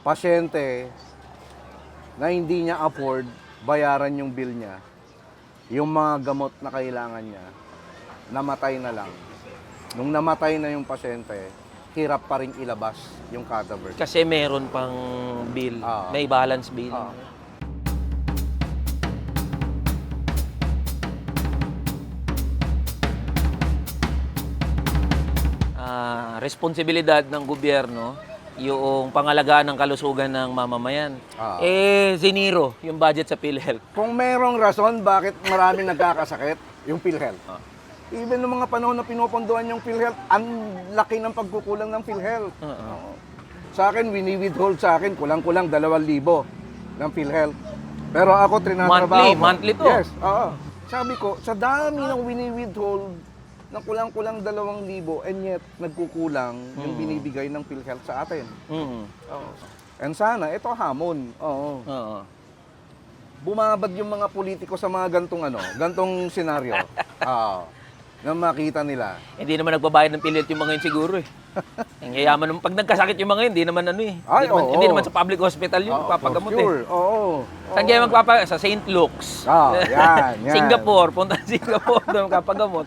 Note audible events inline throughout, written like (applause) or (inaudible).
pasyente na hindi niya afford bayaran yung bill niya, yung mga gamot na kailangan niya, namatay na lang. Nung namatay na yung pasyente, hirap pa rin ilabas yung cadaver. Kasi meron pang bill. Ah. May balance bill. Ah, responsibilidad ng gobyerno yung pangalagaan ng kalusugan ng mamamayan. Ah. Eh, ziniro yung budget sa PhilHealth. Kung merong rason bakit maraming (laughs) nagkakasakit, yung PhilHealth. Ah. Even noong mga panahon na pinupondohan yung PhilHealth, ang laki ng pagkukulang ng PhilHealth. Oo. Sa akin, wini-withhold sa akin, kulang-kulang 2,000 ng PhilHealth. Pero ako, trinatrabaho Monthly, ko. monthly to. Yes, oo. Sabi ko, sa dami ng wini-withhold ng kulang-kulang 2,000 and yet nagkukulang yung Mm. binibigay ng PhilHealth sa atin. Mm. Oo. And sana, ito hamon. Oo. Oo. Bumabad yung mga politiko sa mga gantong ano, gantong senaryo. (laughs) Oo. na makita nila. Hindi naman nagbabayad ng PhilHealth yung mga yun siguro eh. (laughs) Ang yayaman naman, pag nagkasakit yung mga yun, hindi naman ano eh. Ay, hindi, naman, hindi naman sa public hospital yun, Oo, papagamot for sure. eh. Oo. Saan kayo magpapa... Sa St. Luke's. Ah, yan, (laughs) yan. Singapore, punta sa Singapore, doon kapagamot.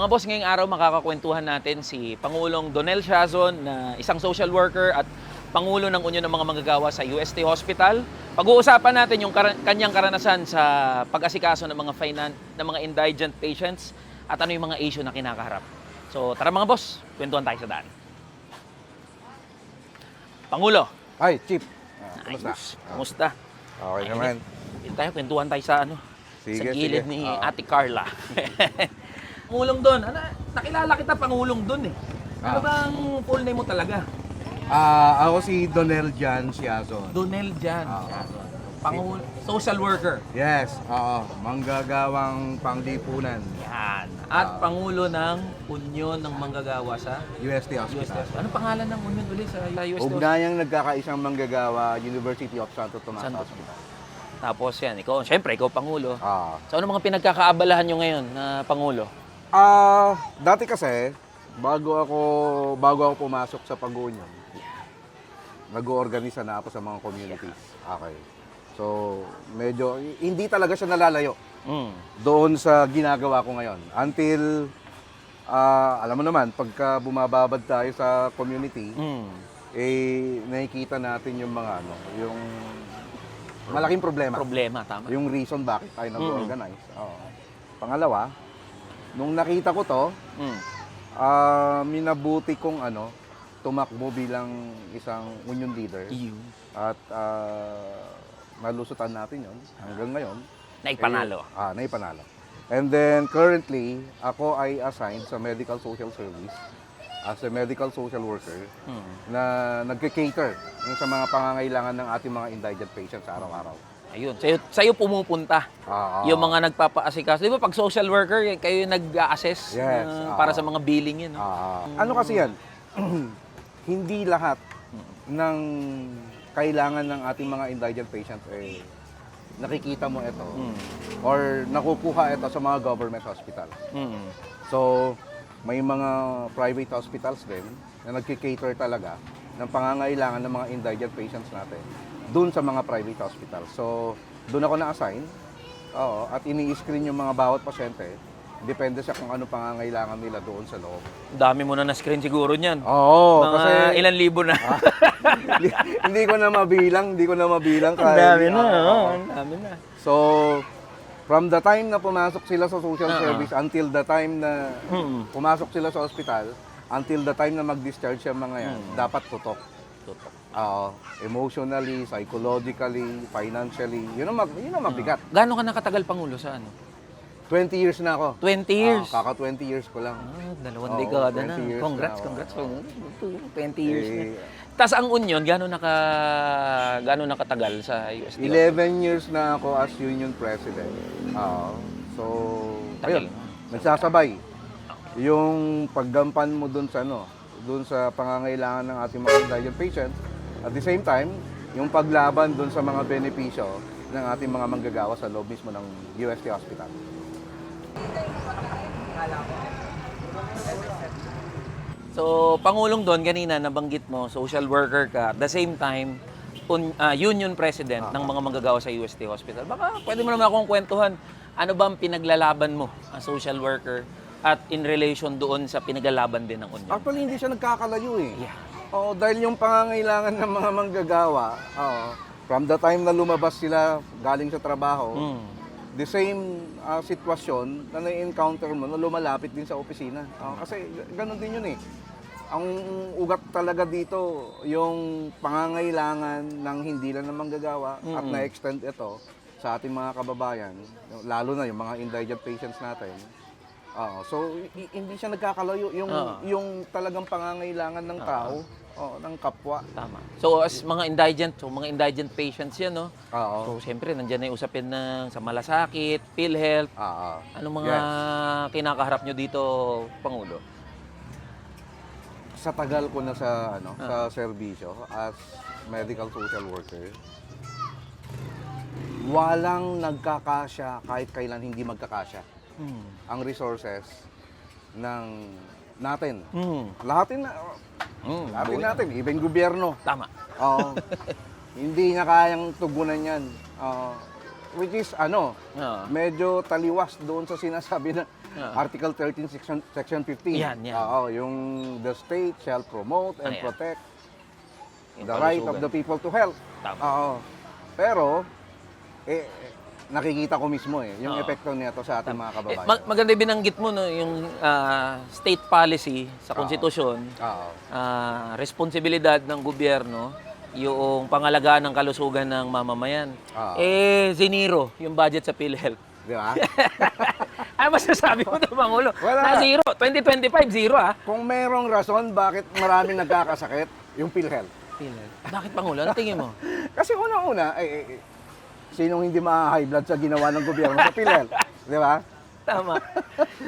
Mga boss, ngayong araw makakakwentuhan natin si Pangulong Donel Shazon na isang social worker at Pangulo ng Unyon ng mga Manggagawa sa UST Hospital. Pag-uusapan natin yung kar- kanyang karanasan sa pag-asikaso ng mga finan- ng mga indigent patients at ano yung mga issue na kinakaharap. So tara mga boss, kwentuhan tayo sa daan. Pangulo, Ay, Chief. Ah, kumusta? ayos. Kumusta? Okay Ay, naman. Tayo, kwentuhan tayo sa ano, Sige, sa gilid sige. ni Oo. Ate Carla. (laughs) Pangulong doon. Ano, nakilala kita Pangulong doon eh. Ano Ah. bang full name mo talaga? Ah, ako si Donel Jan Siazon. Donel Jan. Ah. Pangulo, social worker. Yes, oo. Manggagawang panglipunan. Yan. At Ah. Pangulo ng Union ng Manggagawa sa UST UST. Hospital. Ano pangalan ng Union ulit sa UST? Ugnayang nagkakaisang manggagawa, University of Santo Tomas Santo Hospital. Tapos yan, ikaw, syempre, ikaw Pangulo. Ah. So ano mga pinagkakaabalahan nyo ngayon na Pangulo? Ah, dati kasi bago ako bago ako pumasok sa Pag-union, nag-oorganisa na ako sa mga communities. Okay. So, medyo hindi talaga siya nalalayo Mm. doon sa ginagawa ko ngayon. Until ah, alam mo naman, pagka bumababad tayo sa community, Mm. eh nakikita natin yung mga ano, yung malaking problema. Problema, tama. Yung reason bakit tayo nag-organize. Oo. Pangalawa, nung nakita ko to, Mm. ah minabuti kong ano, tumakbo bilang isang union leader Iyo. at ah, nalusutan natin yon hanggang ngayon. Naipanalo. Eh, ah, naipanalo. And then currently, ako ay assigned sa Medical Social Service as a medical social worker Mm. na nagke-cater yung sa mga pangangailangan ng ating mga indigent patients sa araw-araw. Ayun, sa'yo, sa'yo pumupunta Ah, yung mga nagpapaasikaso. Di ba pag social worker, eh, kayo yung nag-assess Yes, uh, ah. para sa mga billing yun. no? Ah, ano kasi yan? (clears throat) hindi lahat ng kailangan ng ating mga indigent patients eh nakikita mo ito Mm. or nakukuha ito sa mga government hospital. Mm. So, may mga private hospitals din na nagki-cater talaga ng pangangailangan ng mga indigent patients natin doon sa mga private hospitals. So, doon ako na-assign. Oo, at ini-screen yung mga bawat pasyente. Depende sa kung ano pangangailangan nila doon sa loob. Dami mo na na-screen siguro niyan. Oo, mga kasi ilan libo na. (laughs) hindi, hindi ko na mabilang, hindi ko na mabilang. Ang dami na. Oo, oo, oo. Ang dami na. So, from the time na pumasok sila sa social Oo. service until the time na Mm. pumasok sila sa ospital, until the time na mag-discharge yung mga yan, Mm. dapat tutok. Tutok. Oo, emotionally, psychologically, financially, yun ang, mag, yun ang mabigat. Gaano ka nakatagal Pangulo sa ano? 20 years na ako. 20 years. Ah, kaka 20 years ko lang. Ah, dalawang Oo, dekada na. 20 years Congrats, na, congrats. oo. 20 years na. Eh, Tapos ang Union, gano'n naka, gano'n nakatagal sa UST? 11 years na ako as union president. Oo. so, Tagal. ayun, nagsasabay. Yung paggampan mo dun sa ano, dun sa pangangailangan ng ating mga indigent patients. At the same time, yung paglaban dun sa mga benepisyo ng ating mga manggagawa sa loob mismo ng UST Hospital. So, Pangulong Don, kanina nabanggit mo, social worker ka. At the same time, un- ah, union president ng mga manggagawa sa UST Hospital. Baka pwede mo naman akong kwentuhan, ano ba ang pinaglalaban mo as social worker at in relation doon sa pinaglalaban din ng union? Actually, hindi siya nagkakalayo eh. Yeah. Oo, dahil yung pangangailangan ng mga manggagawa, oo, from the time na lumabas sila galing sa trabaho, Mm. the same ah, sitwasyon na na-encounter mo na lumalapit din sa opisina. Oo, kasi ganun din yun eh. Ang ugat talaga dito, yung pangangailangan ng hindi lang ng manggagawa at Mm-mm. na-extend ito sa ating mga kababayan, lalo na yung mga indigent patients natin. Oo, so hindi siya nagkakalayo yung Oo. yung talagang pangangailangan ng tao, oo, ng kapwa. Tama. So, as mga indigent, so mga indigent patients yan, no? Oo. So, siyempre, nandiyan na yung usapin ng sa malasakit, PhilHealth. Oo. Anong mga kinakaharap nyo dito, Pangulo? sa tagal ko na sa ano Ah. sa serbisyo as medical social worker walang nagkakasya kahit kailan hindi magkakasya Hmm. ang resources ng natin Hmm. lahatin na Hmm. lahatin buhay. natin even gobyerno Tama. Oo. hindi niya kayang tugunan yan Oo. which is ano Oo. medyo taliwas doon sa sinasabi na Ah. Article 13, Section, Section 15. Yan, yan. Oo, yung the state shall promote and Ayan. protect Yung the right of the people to health. Tama. Oo. Pero, eh, eh, nakikita ko mismo eh, yung Oo. epekto nito sa ating mga Eh, kababayan. mag- maganda yung binanggit mo, no, yung ah, state policy sa konstitusyon, Oo. ah, responsibilidad ng gobyerno, yung pangalagaan ng kalusugan ng mamamayan. Oo. Eh, ziniro yung budget sa PhilHealth. Di ba? (laughs) Ano masasabi mo doon, Pangulo? Wala. Na zero. 2025, zero ah. Kung merong rason bakit maraming nagkakasakit, yung PhilHealth. PhilHealth. Bakit, Pangulo? Ano tingin mo? (laughs) Kasi unang-una, eh, eh, eh, sinong hindi ma-high blood sa ginawa ng gobyerno sa PhilHealth? (laughs) Di ba? Tama.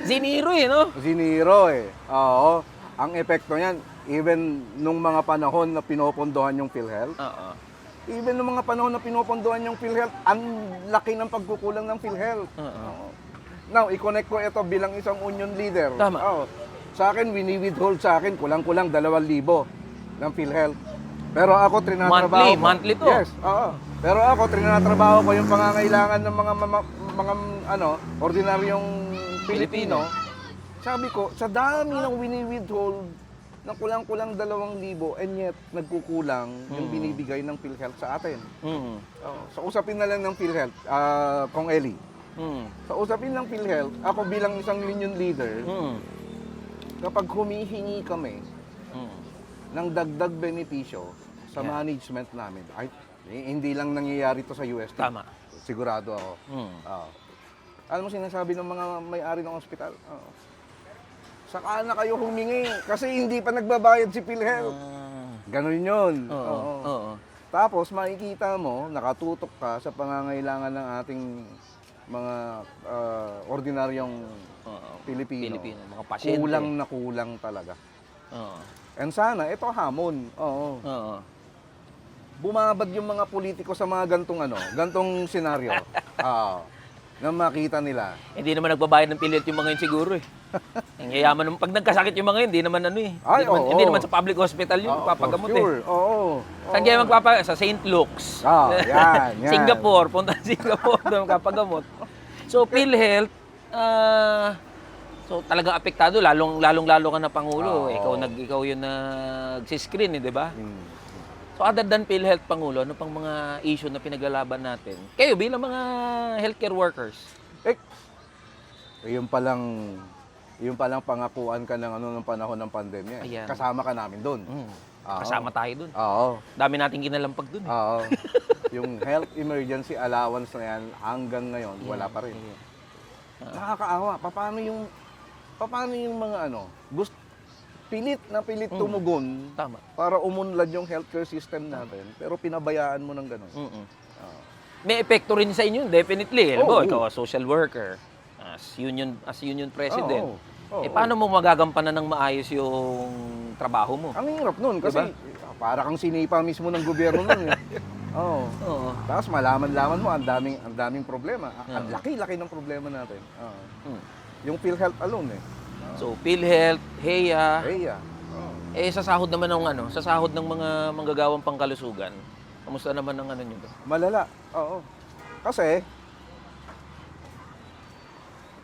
Ziniro eh, no? Ziniro eh. Oo. Ang epekto niyan, even nung mga panahon na pinopondohan yung PhilHealth, Oo. even nung mga panahon na pinopondohan yung PhilHealth, ang laki ng pagkukulang ng PhilHealth. Oo. Now, i-connect ko ito bilang isang union leader. Tama. Oo. Sa akin, wini-withhold sa akin, kulang-kulang 2,000 ng PhilHealth. Pero ako, trinatrabaho Monthly, ko. monthly to. Yes, oo. Pero ako, trinatrabaho ko yung pangangailangan ng mga, mga, mga ano, ordinaryong Pilipino. Sabi ko, sa dami ng wini-withhold na kulang-kulang 2,000 and yet nagkukulang yung Hmm. binibigay ng PhilHealth sa atin. Mm. Oo. Sa usapin na lang ng PhilHealth, ah, Kong Eli, Mm. sa usapin ng PhilHealth, ako bilang isang union leader, Mm. kapag humihingi kami Mm. ng dagdag benepisyo sa Yeah. management namin, eh, hindi lang nangyayari to sa UST. Tama. Sigurado ako. Mm. Oo. Alam mo sinasabi ng mga may-ari ng ospital? Oo. Saka na kayo humingi kasi hindi pa nagbabayad si PhilHealth. Ah. Ganon yun. Oo. Oo. Oo. Tapos makikita mo, nakatutok ka sa pangangailangan ng ating mga ah, ordinaryong Oo. Pilipino. Pilipino, mga pasyente. Kulang na kulang talaga. Oo. And sana, ito hamon. Oo. Oo. Bumabad yung mga politiko sa mga gantong ano, gantong senaryo. (laughs) Oo. Na makita nila. Hindi naman nagbabayad ng PhilHealth yung mga yun siguro eh. (laughs) Ang yayaman naman. Pag nagkasakit yung mga yun, hindi naman ano eh. Ay, hindi, naman, oo. hindi naman sa public hospital yun, Oo, papagamot for sure. eh. Oo. Saan kayo magpapa... Sa St. Luke's. Ah, yan, (laughs) yan. Singapore. Punta sa Singapore doon kapagamot. So, PhilHealth, ah... so talagang apektado lalong lalong lalo ka na pangulo. Oo. Ikaw nag ikaw yung nag-screen, eh, 'di ba? Hmm. So other than PhilHealth pangulo, ano pang mga issue na pinaglalaban natin? Kayo bilang mga healthcare workers. Eh, yung palang yung palang pangakuan ka ng ano ng panahon ng pandemya. eh. Ayan. Kasama ka namin doon. Mm. Oo. Kasama tayo dun. Oo. Dami nating kinalampag dun. Eh. Oo. (laughs) yung health emergency allowance na yan hanggang ngayon wala pa rin. Yeah. Nakakaawa. Paano yung paano yung mga ano, gust pilit na pilit Mm. tumugon Tama. para umunlad yung healthcare system natin, pero pinabayaan mo ng ganun. Mm-mm. Ah. May epekto rin sa inyo, definitely. Alam Oo, mo, ikaw as social worker, as union as union president. Oo, oo. eh paano mo magagampanan ng maayos yung trabaho mo? Ang hirap nun kasi Diba? para kang sinipa mismo ng gobyerno nun. eh. (laughs) Oo. Oo. Tapos malaman-laman mo ang daming ang daming problema. Ang Oo. laki-laki ng problema natin. Oo. Mm. Yung PhilHealth alone eh. So, PhilHealth, HEA, Hey, ah. Oo. eh sa sahod naman ng ano, sa sahod ng mga manggagawang pangkalusugan. Kamusta naman ang ano nyo ba? Malala. Oo. Kasi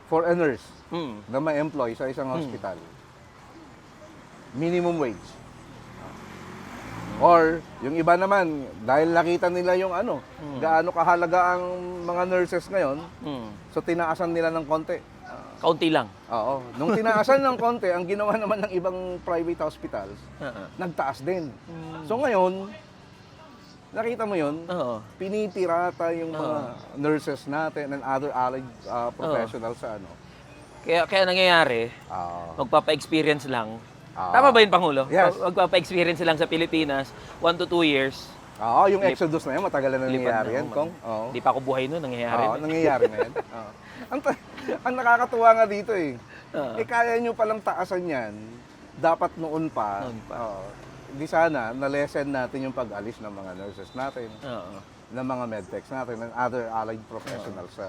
for a nurse Mm. na ma-employ sa isang Hmm. hospital, minimum wage. Or yung iba naman, dahil nakita nila yung ano, Hmm. gaano kahalaga ang mga nurses ngayon, Mm. so tinaasan nila ng konti. Kaunti lang. Oo. Nung tinaasan ng konti, ang ginawa naman ng ibang private hospitals, Oo. nagtaas din. Hmm. So ngayon, nakita mo yun, Oo. pinitirata yung mga nurses natin and other allied uh, professionals sa ano. Kaya, kaya nangyayari, Oo. magpapa-experience lang. Oo. Tama ba yun, Pangulo? Yes. Mag- Magpapa-experience lang sa Pilipinas, 1 to 2 years. Oo, yung Lip- exodus na yan, matagal na nangyayari na, yan, oh, Kong. Oo. Hindi pa ako buhay nun, nangyayari. Oo, na. nangyayari na yan. (laughs) Oo. Ang, (laughs) ang nakakatuwa nga dito eh. Oo. Eh, kaya nyo palang taasan yan, dapat noon pa. Noon pa. Oo. Di sana, na-lessen natin yung pag-alis ng mga nurses natin, Oo. ng mga medtechs natin, and other allied professionals sa...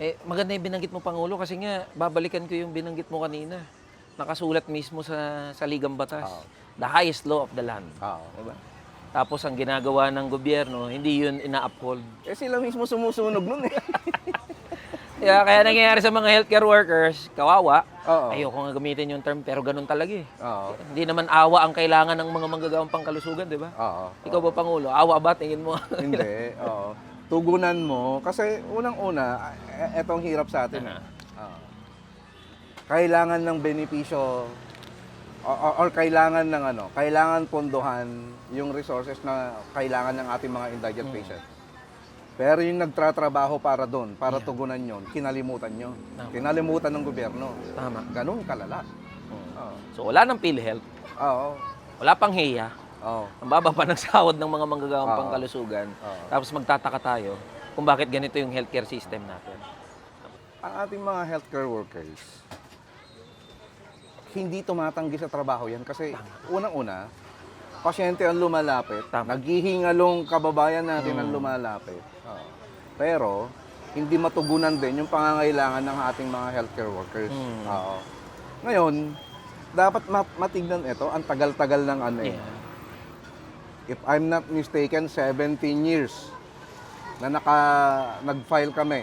Eh, maganda yung binanggit mo, Pangulo, kasi nga, babalikan ko yung binanggit mo kanina. Nakasulat mismo sa, sa Ligang Batas. Oo. The highest law of the land. Oo. Diba? Tapos ang ginagawa ng gobyerno, hindi yun ina-uphold. Eh, sila mismo sumusunog nun eh. (laughs) Kaya, kaya nangyayari sa mga healthcare workers, kawawa. Oo. Ayoko nga gamitin yung term, pero ganun talaga eh. Oo. Hindi naman awa ang kailangan ng mga manggagawang pangkalusugan, di ba? Oo. Ikaw ba, Pangulo? Awa ba? Tingin mo? (laughs) Hindi, oo. Tugunan mo, kasi unang-una, e- etong hirap sa atin. Aha. Oo. Kailangan ng benepisyo o- o- or kailangan ng ano, kailangan pondohan yung resources na kailangan ng ating mga indigent Hmm. patients. Pero yung nagtratrabaho para doon, para tugunan yon, kinalimutan nyo. Tama. Kinalimutan ng gobyerno. Tama. Ganun kalala. Oo. So, wala ng PhilHealth, Oo. wala pang HEA, Oo. ang baba pa ng sahod ng mga manggagawang Oo. pangkalusugan. Oo. Tapos magtataka tayo kung bakit ganito yung healthcare system natin. ang ating mga healthcare workers, hindi tumatanggi sa trabaho yan kasi unang-una, pasyente ang lumalapit, Tama. naghihingalong kababayan natin ang Mm. lumalapit. Pero, hindi matugunan din yung pangangailangan ng ating mga healthcare workers. Mm. Oo. Ngayon, dapat mat- matignan ito, ang tagal-tagal ng ano eh. Yeah. If I'm not mistaken, 17 years na naka, nag-file kami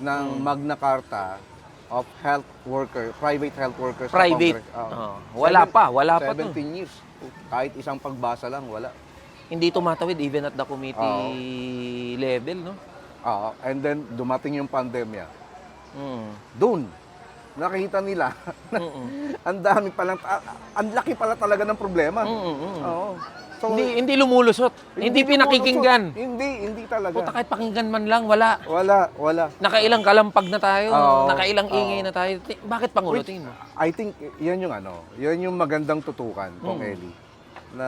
ng Hmm. Magna Carta of health worker, private health workers Private. Oo. Oo. Wala Seven- pa, wala pa to. 17 years. Kahit isang pagbasa lang, wala. Hindi tumatawid even at the committee level, no? Oo. And then, dumating yung pandemya. Mm. Doon, nakita nila, Mm-mm. (laughs) ang dami palang, ah, ang laki pala talaga ng problema. Mm-mm. Oo. So, hindi hindi lumulusot. Hindi, pinakikinggan. Hindi, hindi talaga. Puta kahit pakinggan man lang, wala. Wala, wala. Nakailang kalampag na tayo, Oo. nakailang ingay na tayo. Ti- Bakit tingin mo? I think yan yung ano, yan yung magandang tutukan, Kong Mm. Eli, na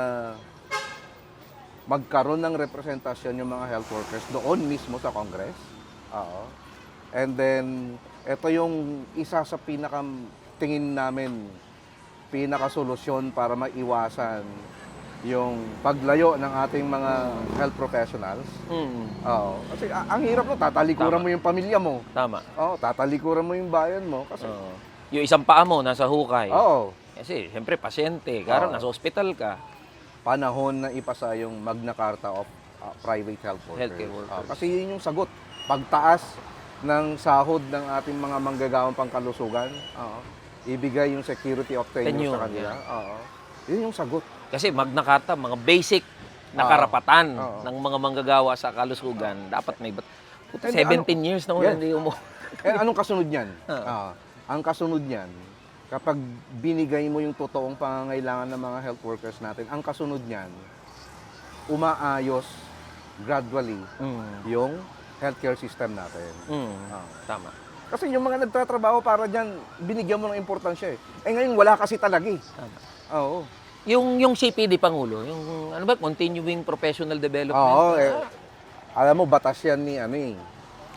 magkaroon ng representasyon yung mga health workers doon mismo sa Congress. Oo. And then, ito yung isa sa pinaka tingin namin pinaka-solusyon para maiwasan yung paglayo ng ating mga health professionals. Mm. Oo. Kasi a- ang hirap no, tatalikuran Tama. mo yung pamilya mo. Tama. Oo, tatalikuran mo yung bayan mo kasi Oo. Yung isang paa mo nasa hukay. Oo. Kasi siyempre pasyente, karon Oo. nasa ospital ka. Panahon na ipasa yung Magna Carta of uh, Private Health Workers. Healthcare workers. Ah, kasi yun yung sagot. Pagtaas ng sahod ng ating mga manggagawang pangkalusugan, oo, ibigay yung security of tenure, Tenure, sa kanila. Oo. Yun yung sagot. Kasi Magna Carta, mga basic na karapatan Oo. ng mga manggagawa sa kalusugan, dapat may bat- Puta, Hindi, 17 years na wala Yeah. hindi umo. Eh, anong kasunod niyan? (laughs) Oo. Ah, ang kasunod niyan, kapag binigay mo yung totoong pangangailangan ng mga health workers natin, ang kasunod niyan, umaayos gradually Mm. yung healthcare system natin. Mm. Ah. Tama. Kasi yung mga nagtatrabaho para dyan, binigyan mo ng importansya eh. Eh ngayon, wala kasi talaga eh. Tama. Oo. Yung yung CPD pangulo, yung ano ba, continuing professional development. Oo, eh. Ah, Alam mo, batas yan ni ano eh.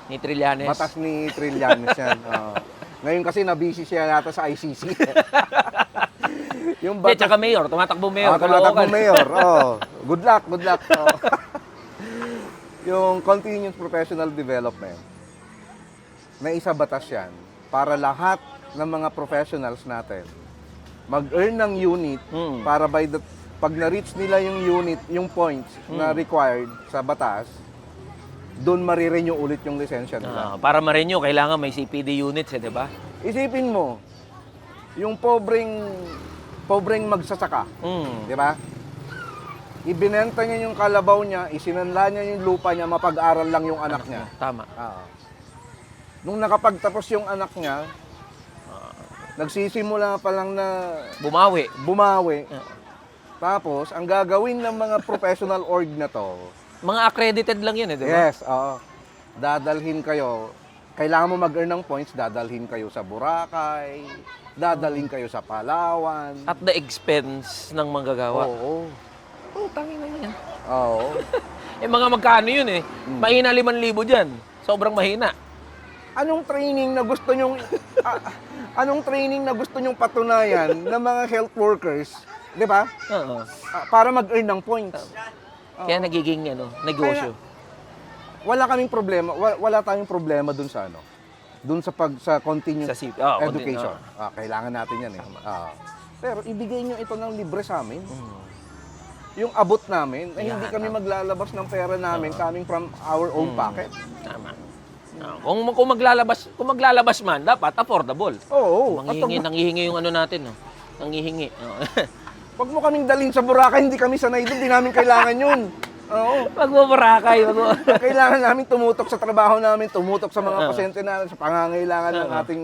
ni Trillanes. Batas ni Trillanes yan. (laughs) Oo. Ngayon kasi nabisi siya yata sa ICC. (laughs) yung batas, tsaka mayor, tumatakbo mayor. Ah, tumatakbo Caloocan. mayor. (laughs) Oh, good luck, good luck. Oh. yung continuous professional development, na isa batas yan para lahat ng mga professionals natin mag-earn ng unit Mm. para by the pag na-reach nila yung unit, yung points na required sa batas, doon marirenew ulit yung lisensya nila. Ah, para ma-renew, kailangan may CPD units, eh, di ba? Isipin mo, yung pobreng pobreng magsasaka, Mm. Di ba? Ibinenta niya yung kalabaw niya, isinanla niya yung lupa niya, mapag-aral lang yung anak niya. Tama. Oo. Nung nakapagtapos yung anak niya, nagsisimula pa lang na Bumawi. bumawi. Oo. Tapos, ang gagawin ng mga professional org na to, Mga accredited lang yun, eh, di ba? yes, oo, dadalhin kayo, kailangan mo mag-earn ng points, dadalhin kayo sa Boracay, dadalhin kayo sa Palawan. At the expense ng manggagawa. Oo. Oh, tangin na yan. Oo. (laughs) Eh, mga magkano yun eh? Hmm. Mahina 5,000 dyan. Sobrang mahina. anong training na gusto nyong ah, anong training na gusto nyong patunayan ng mga health workers, 'di ba? Oo. Ah, para mag-earn ng points. Kaya nagiging ano, negosyo. Wala kaming problema, wala, wala tayong problema dun sa ano. Dun sa pag sa continuous Sa CP. Oh, education. Ah, kailangan natin 'yan eh. Ah. pero ibigay nyo ito ng libre sa amin. Yung abot namin, ay hindi Yan, kami maglalabas ng pera namin coming from our own pocket. Tama. Ah, kung, kung maglalabas, kung maglalabas man, dapat affordable. Oo. at Manghihingi, wag, nanghihingi yung ano natin, no? Nanghihingi. Oo. (laughs) wag mo kaming dalhin sa Boracay, hindi kami sanay doon, hindi namin kailangan yun. Oo. Wag mo barakay, wag mo. Kailangan namin tumutok sa trabaho namin, tumutok sa mga pasyente namin, sa pangangailangan ng ating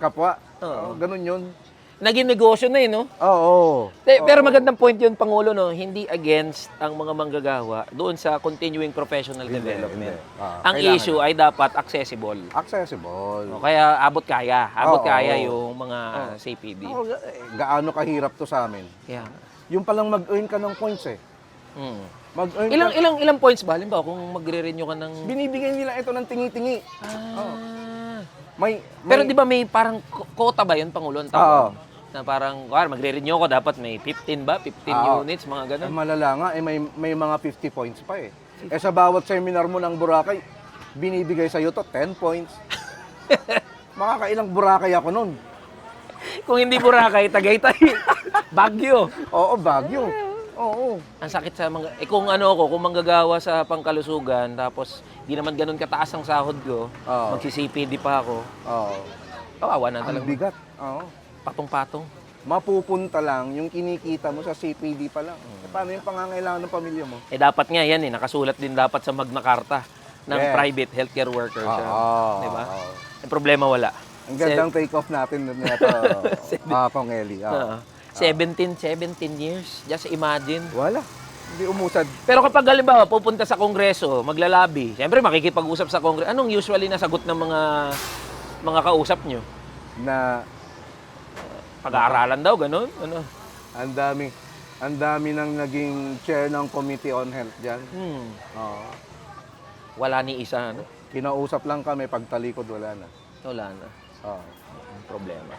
kapwa. Oo, ganun yun. Naging negosyo na eh, no? Oo. Te- Pero magandang point yun, Pangulo, no? Hindi against ang mga manggagawa doon sa continuing professional Hindi, development. hindi. Ah, ang kailangan issue ay dapat accessible. Accessible. O, kaya abot kaya. Abot Oo. kaya yung mga. CPD. Ako, eh, gaano kahirap to sa amin. Kaya, Yung palang mag-earn ka ng points eh. mm. Mag-earn Ilang ka, ilang ilang points ba? Halimbawa, kung magre-renew ka ng... binibigyan nila ito ng tingi-tingi. Ah. May, Pero may- di ba may parang ko- quota ba yun, Pangulo? Ang Oo. Na parang, kuwari, magre-renew ko, dapat may 15 ba? 15 Oo. units, mga Eh, ganun. malala nga, eh, may, may mga 50 points pa eh. Eh sa bawat seminar mo ng Boracay, binibigay sa'yo to 10 points. (laughs) Makakailang Boracay ako nun. Kung hindi Boracay, Tagaytay, (laughs) Baguio. Oo, Baguio. Oo. Ang sakit sa mga... Eh kung ano ako, kung manggagawa sa pangkalusugan, tapos di naman ganun kataas ang sahod ko, Oo. magsi-CPD pa ako, Oo. kawawa na Ang talaga. bigat. Oo. Patong-patong. Mapupunta lang yung kinikita mo sa CPD pa lang. Eh, paano yung pangangailangan ng pamilya mo? Eh dapat nga yan eh, nakasulat din dapat sa Magna Carta ng Yes. private healthcare workers. Oo. Di ba? Oo. Ang problema wala. Ang gandang take-off natin nun nito, (laughs) ah, Kong Eli. Oo. Oo. 17, 17 years. Just imagine. Wala. Hindi umusad. Pero kapag halimbawa pupunta sa kongreso, maglalabi, siyempre makikipag-usap sa kongreso. Anong usually nasagot ng mga mga kausap nyo? Na Pag-aaralan daw, ganun? Ano? ang dami, ang dami nang naging chair ng Committee on Health dyan. Hmm. Oo. Wala ni isa, ano? Kinausap lang kami, pagtalikod wala na. Wala na. Oo. Ang problema.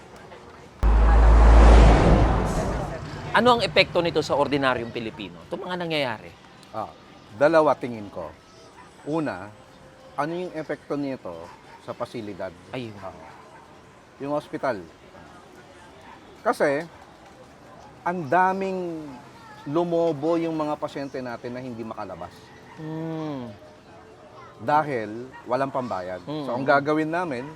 Ano ang epekto nito sa ordinaryong Pilipino? Ito mga nangyayari. Ah, dalawa tingin ko. Una, ano yung epekto nito sa pasilidad? Ayun. Oo. yung hospital. Kasi, ang daming lumobo yung mga pasyente natin na hindi makalabas. Hmm. Dahil walang pambayad. Mm. So, ang gagawin namin,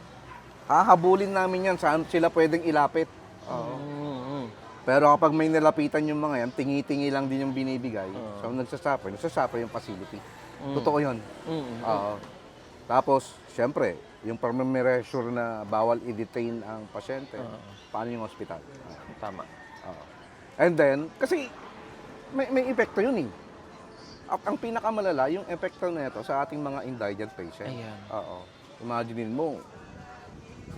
hahabulin namin yan saan sila pwedeng ilapit. Oo. Hmm. Pero kapag may nilapitan yung mga yan, tingi-tingi lang din yung binibigay. Oo. So, nagsasuffer. Nagsasuffer yung facility. Mm. Totoo yun. Hmm. Oo. Tapos, syempre, yung permemeasure na bawal i-detain ang pasyente, Oo. paano yung hospital? Oo. (laughs) Tama. Oo. And then, kasi may, may epekto yun eh. Ang- Ang pinakamalala, yung epekto nito sa ating mga indigent patient. Ayan. Oo. Imagine mo,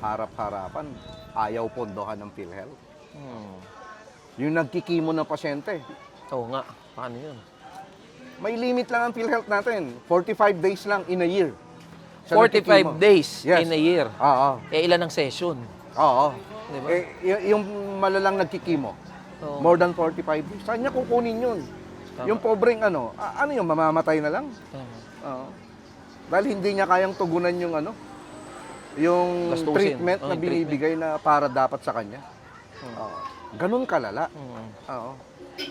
harap-harapan, ayaw pondohan ng PhilHealth. Hmm. Yung nagkikimo ng pasyente, Oo nga. Paano yun? may limit lang ang PhilHealth natin. 45 days lang in a year. Siya 45 nagkikimo. days Yes. in a year. Oo. Eh, ilan ang session? Oo. Di ba? Eh, y- yung malalang nagkikimo, Oo. more than 45 days, saan niya kukunin yun? Tama. Yung pobreng ano, ano yung mamamatay na lang? Tama. Oo. Dahil hindi niya kayang tugunan yung ano, yung Gastusin. treatment Oh, na binibigay na para dapat sa kanya. Hmm. Oo. Ganun kalala. Hmm. Oo.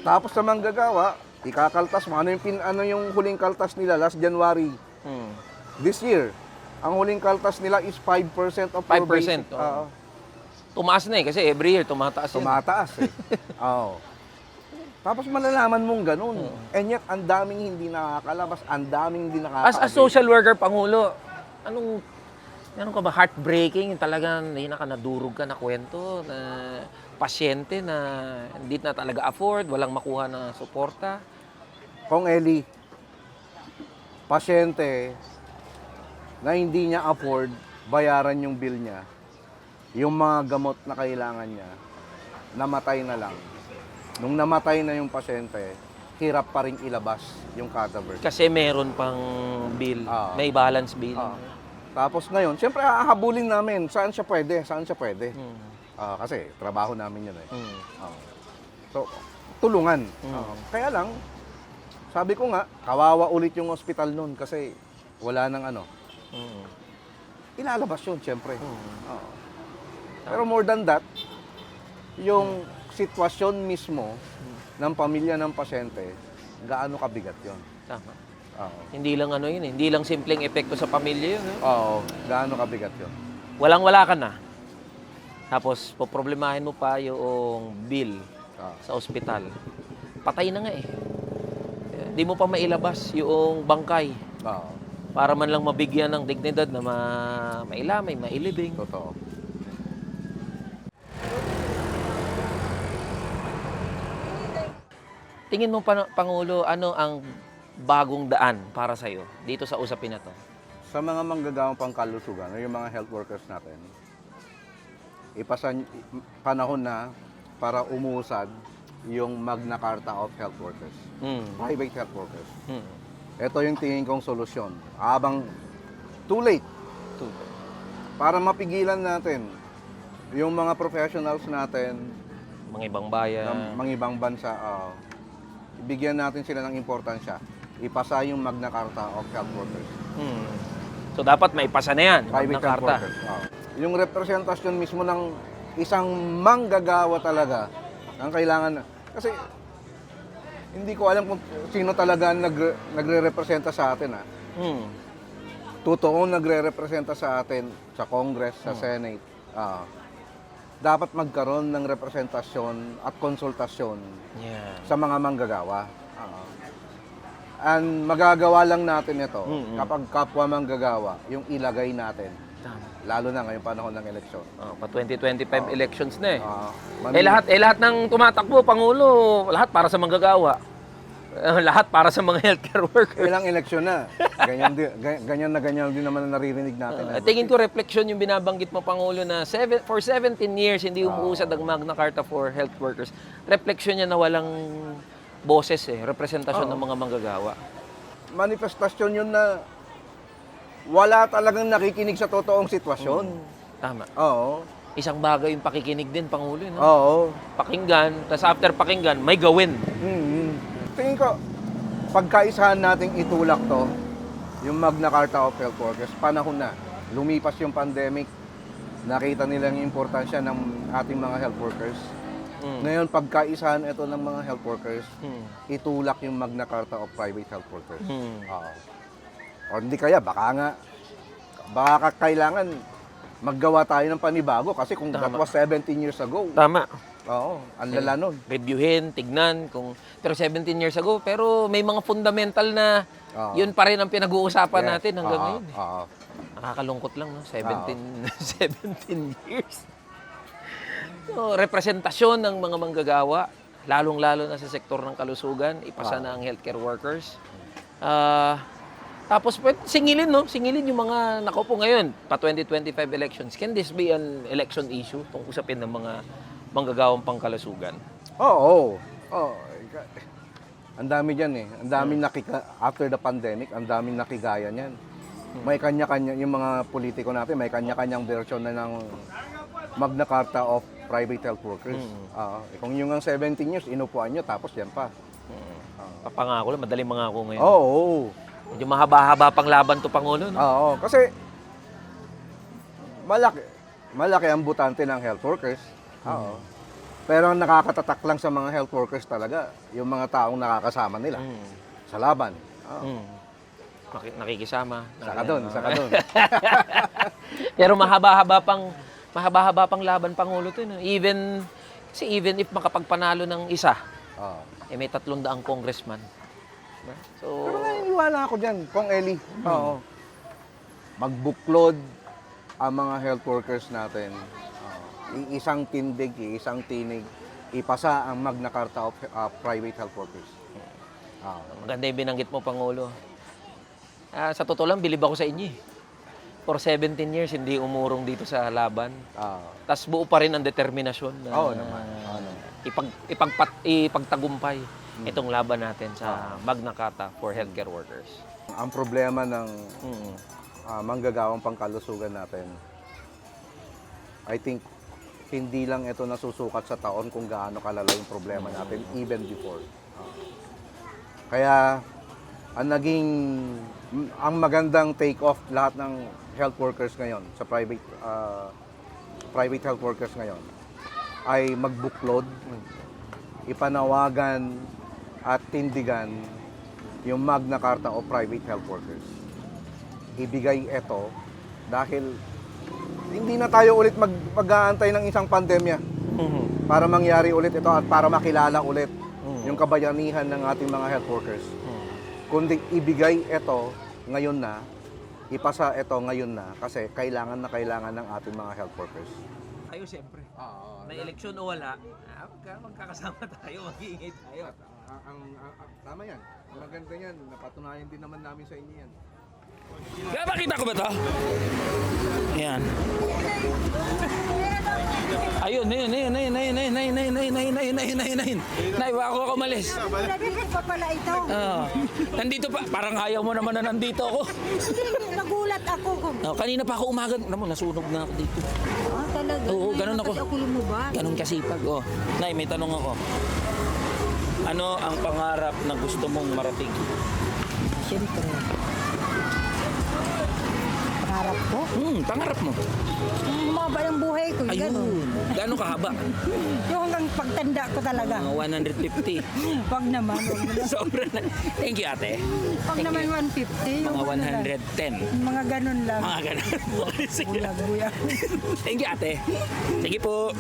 Tapos sa manggagawa, ikakaltas mo. Ano yung, pin, ano yung huling kaltas nila last January Hmm. this year? Ang huling kaltas nila is 5% of 5%, your basic. oo. Oo. Tumaas na eh, kasi every year tumataas yan. Tumataas eh. (laughs) Oo. Tapos malalaman mong ganun. And yet, ang daming hindi nakakalabas, ang daming hindi As nakaka a social worker, Pangulo, anong, anong ka ba, heartbreaking, yung talagang hindi na ka nadurog ka na kwento, na pasyente na hindi na talaga afford, walang makuha na suporta. Kung Eli, pasyente na hindi niya afford bayaran yung bill niya, yung mga gamot na kailangan niya, namatay na lang. Nung namatay na yung pasyente, hirap pa rin ilabas yung cadaver. Kasi meron pang bill, Ah. may balance bill. Ah. Tapos ngayon, siyempre hahabulin namin saan siya pwede, saan siya pwede. Hmm. Ah, kasi trabaho namin yun eh. Hmm. Oo. So, tulungan. Mm. Oo. Kaya lang, sabi ko nga, kawawa ulit yung hospital nun kasi wala nang ano. Hmm. Ilalabas yun, siyempre. Hmm. Oo. Pero more than that, yung sitwasyon mismo ng pamilya ng pasyente, gaano kabigat yun. Tama. Oo. Hindi lang ano yun eh, hindi lang simpleng epekto sa pamilya yun. Eh. Oo, gaano kabigat yun. Walang-wala ka na. Tapos, poproblemahin mo pa yung bill Oo. sa ospital. Patay na nga eh. Hindi mo pa mailabas yung bangkay Oo, para man lang mabigyan ng dignidad na ma mailamay, mailibing. totoo. Tingin mo, pa, Pangulo, ano ang bagong daan para sa'yo dito sa usapin na to? Sa mga manggagawang pangkalusugan, o yung mga health workers natin, ipasan panahon na para umusad yung Magna Carta of Health Workers, Hmm. private health workers. Hmm. Ito yung tingin kong solusyon. Habang too late para mapigilan natin yung mga professionals natin Mga ibang bayan. mga ibang bansa, ah, ibigyan natin sila ng importansya. Ipasa yung Magna Carta of Health Workers. Hmm. So, dapat maipasa na yan. private Magna Carta. workers. Oo. Yung representasyon mismo ng isang manggagawa talaga ang kailangan kasi hindi ko alam kung sino talaga nagre- nagre-representa sa atin ah. Hmm. Totoong nagre-representa sa atin sa Congress, sa Senate. ah, dapat magkaroon ng representasyon at konsultasyon Yeah. sa mga manggagawa. Oo. And magagawa lang natin ito Mm-mm. kapag kapwa manggagawa, yung ilagay natin, Tama. lalo na ngayong panahon ng eleksyon. Oh, pa 2025 Oo. elections na eh. Ah, Eh lahat, eh lahat ng tumatakbo, Pangulo, lahat para sa manggagawa. Eh, lahat para sa mga (laughs) healthcare workers. Ilang eleksyon na. Ganyan, di, ga- ganyan na ganyan din naman na naririnig natin. Uh, tingin ko refleksyon yung binabanggit mo, Pangulo, na seven, for 17 years hindi umuusad ang Magna Carta for health workers. Refleksyon niya na walang boses eh, representasyon ng mga manggagawa. Manifestasyon yun na wala talagang nakikinig sa totoong sitwasyon. Tama. Oo. Isang bagay yung pakikinig din, Pangulo. No? Oo. Pakinggan, tapos after pakinggan, may gawin. mm Tingin ko, pagkaisahan nating itulak to, yung Magna Carta of Health Workers, panahon na. Lumipas yung pandemic, nakita nila yung importansya ng ating mga health workers. Mm. Ngayon, pagkaisahan ito ng mga health workers, Mm. itulak yung Magna Carta of Private Health Workers. Mm. Oo. O hindi kaya, baka nga, baka kailangan maggawa tayo ng panibago kasi kung that Tama. was 17 years ago, Tama. oo, ang lala nun. reviewin, tignan kung pero 17 years ago pero may mga fundamental na Oo. yun pa rin ang pinag-uusapan Yes. natin hanggang Oo, ngayon. eh. oo. Nakakalungkot lang no, 17 17 (laughs) years. So, representasyon ng mga manggagawa, lalong-lalo na sa sektor ng kalusugan, ipasa na ang healthcare workers. Ah, tapos singilin no, singilin yung mga nakaupo ngayon pa 2025 elections. Can this be an election issue tong usapin ng mga manggagawang pangkalasugan? Oo. Oo. Ang dami diyan eh. Ang daming nakika after the pandemic, ang daming nakigaya niyan. May kanya-kanya yung mga politiko natin, may kanya-kanyang version na ng Magna Carta of Private Health Workers. Oo. Eh, kung yung ang 17 years inupuan nyo tapos yan pa. Papangako lang, madaling mangako ngayon. Oo. oo. Medyo mahaba-haba pang laban to Pangulo, no? Oo, kasi malaki malaki ang butante ng health workers. Oo. Pero ang nakakatatak lang sa mga health workers talaga, yung mga taong nakakasama nila Mm. sa laban. Oo. Mm. Naki- nakikisama. Saka doon, saka doon. (laughs) Pero mahaba-haba pang mahaba-haba pang laban Pangulo to, no? Even kasi even if makapagpanalo ng isa, Oo. eh may tatlong daang congressman. Diba? So, Pero naniniwala ako dyan, Kong Eli. Oo. Magbuklod ang mga health workers natin. Oo. Iisang tindig, isang tinig, ipasa ang Magna Carta of uh, Private Health Workers. Oo. maganda yung binanggit mo, Pangulo. Ah, sa totoo lang, bilib ako sa inyo eh. For 17 years, hindi umurong dito sa laban. Oo. Tapos buo pa rin ang determinasyon na Oo naman. Oo naman. ipag, ipagpat, ipagtagumpay itong laban natin sa Magna Carta for healthcare workers. Ang problema ng Mm. ah, manggagawang pangkalusugan natin, I think hindi lang ito nasusukat sa taon kung gaano kalala yung problema natin even before. Ah. Kaya ang naging ang magandang take off lahat ng health workers ngayon sa private ah, private health workers ngayon ay magbuklod, ipanawagan at tindigan yung Magna Carta o Private Health Workers. Ibigay ito dahil hindi na tayo ulit mag mag-aantay ng isang pandemya para mangyari ulit ito at para makilala ulit yung kabayanihan ng ating mga health workers. Kundi ibigay ito ngayon na, ipasa ito ngayon na kasi kailangan na kailangan ng ating mga health workers. Tayo siyempre. Oo. May eleksyon o wala, ah, magka, magkakasama tayo, mag-iingay tayo. Ang, tama yan. Ang maganda yan, napatunayan din naman namin sa inyo yan. Kaya makita ko ba to? Ayan. Ayun, ayun, ayun, ayun, ayun, ayun, ayun, ayun, ayun, ayun, ayun, ayun, ayun, ayun. Nay, bako ako umalis. Nandito pa pala ito. Oo. nandito pa, parang ayaw mo naman na nandito ako. Hindi, nagulat ako. Oh, kanina pa ako umaga, alam mo, nasunog na ako dito. Ah, talaga. Oo, ganun ako. Kasi ako lumubag. Ganun kasipag. Oh. Nay, may tanong ako. Ano ang pangarap na gusto mong marating? Siyempre. Pangarap ko. Hmm, pangarap mo. Humaba yung buhay ko. Ganun. Ayun. Gano'ng kahaba? (laughs) Yung hanggang pagtanda ko talaga. Mga 150. (laughs) Wag naman. Wag naman, (laughs) Sobra na. Thank you, ate. wag naman 150. Yung Mga ano lang. 110. Mga ganun lang. Mga ganun. Sige. Thank you, ate. Sige po.